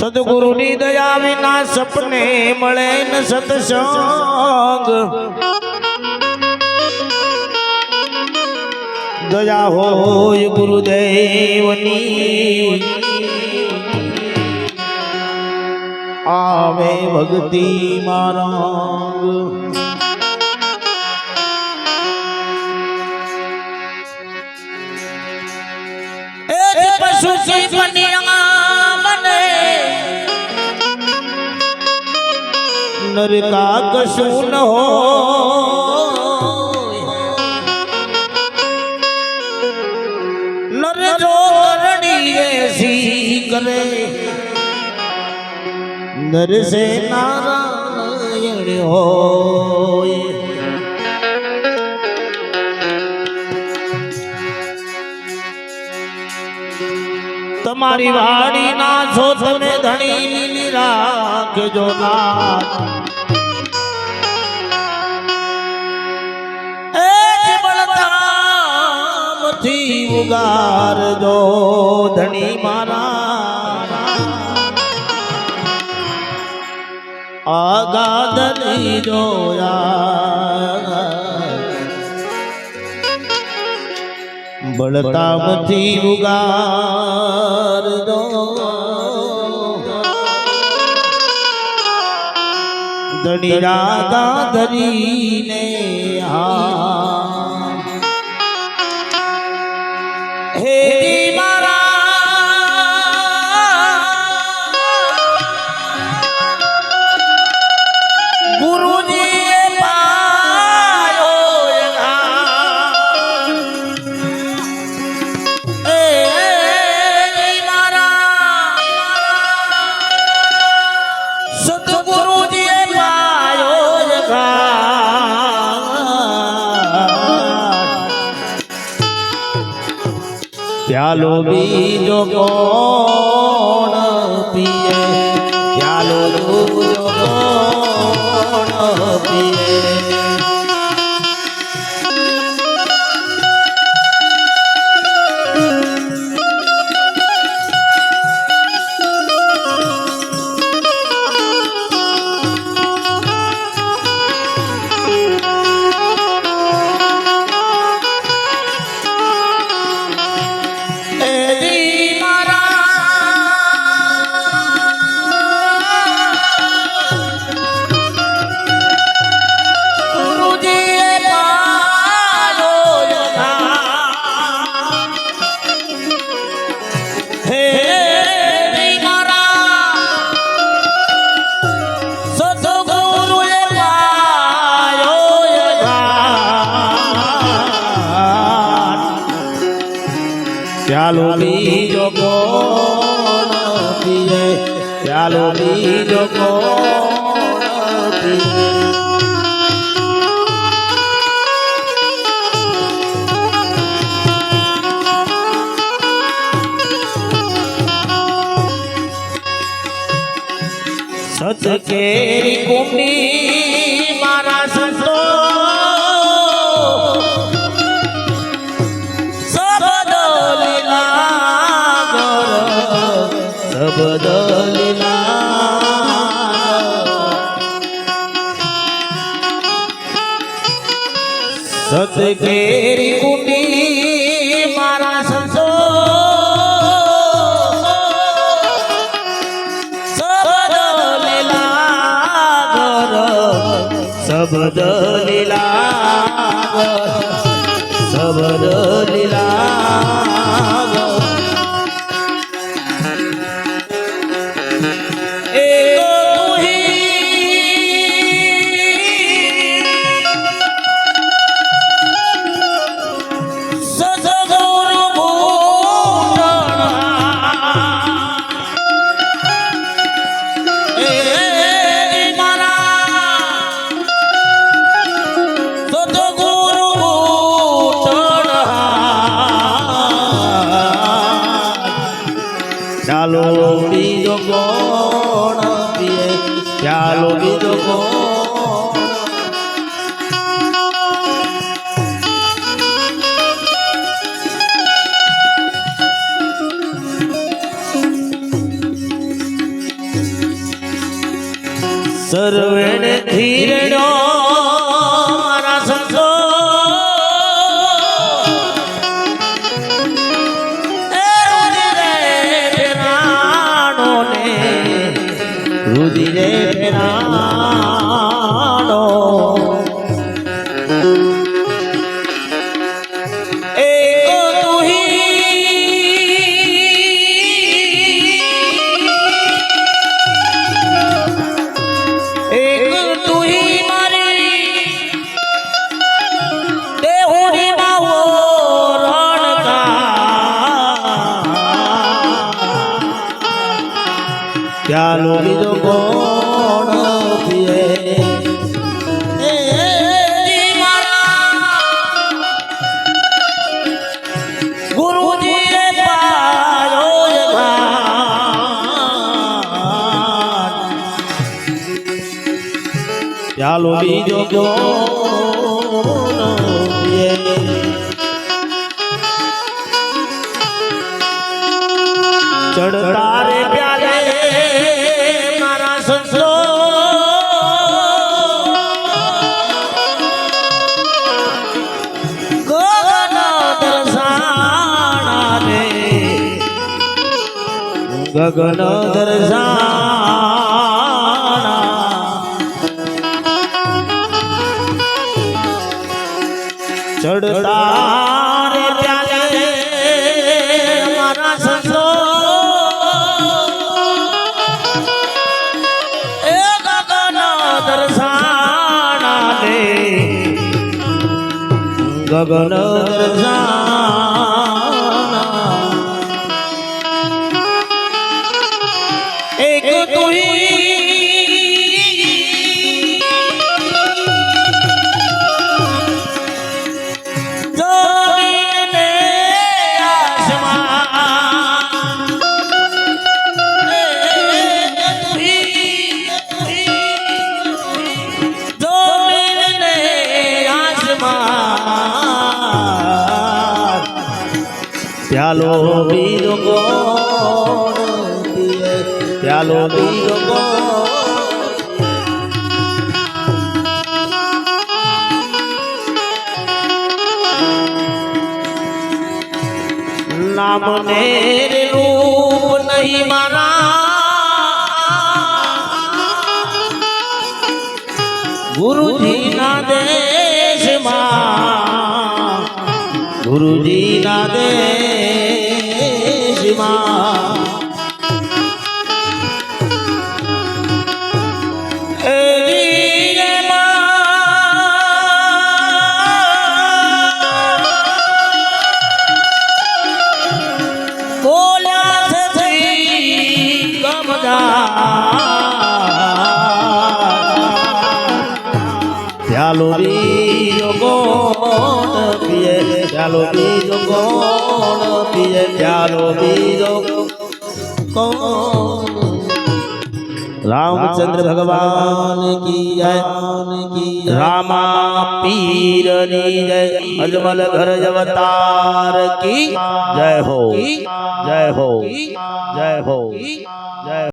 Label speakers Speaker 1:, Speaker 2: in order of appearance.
Speaker 1: સદગુરુની દયા વિના સપને મળે ન સતસંગ. દયા હોય ગુરુદેવની. આવે ભક્તિ મારા પશુ જીવનિયા નરકા કશું ન હો નર જો કરણીએ સી કરે નર સે નારાયણ હોય તમારી વાડી ના છો તમે રાખજો નાથ. બળતામથી ઉગારજો ધણી મારા. આગાદની જોયા. બળતામથી ઉગાર દડી રાધા ધરીને હા. પ્યાલો બીજો કોણ પીએ? પ્યાલો બીજો કોણ પીએ? ચાલો બીજો કોણ પીએ ચાલો બીજો કોણ પીએ સત કેરી કુંડી મારા સંતો શબ્દ લીલા સત કેરી કુંડી મારા સંતો શબ્દ લીલા ગર સર્વેણ ધીરણો ચાલો બીજો કોણ. ચાલો બીજો કોણ ગગન દરજા ચડતા ગગન દર્શાણા પ્યાલો બીજો કોણ પીએ પ્યાલો બીજો કોણ નામ ને રે રૂપ નહીં મારા ગુરુજી ના દેશમાં ગુરુજી ના દેશમાં মা ચાલો બીજો કોણ પીએ? ચાલો બીજો કોણ? રામચંદ્ર ભગવાન કી જય? રામા પીરની જય. અજમલ ઘર અવતાર કી? જય હો. જય હો. જય હો. જય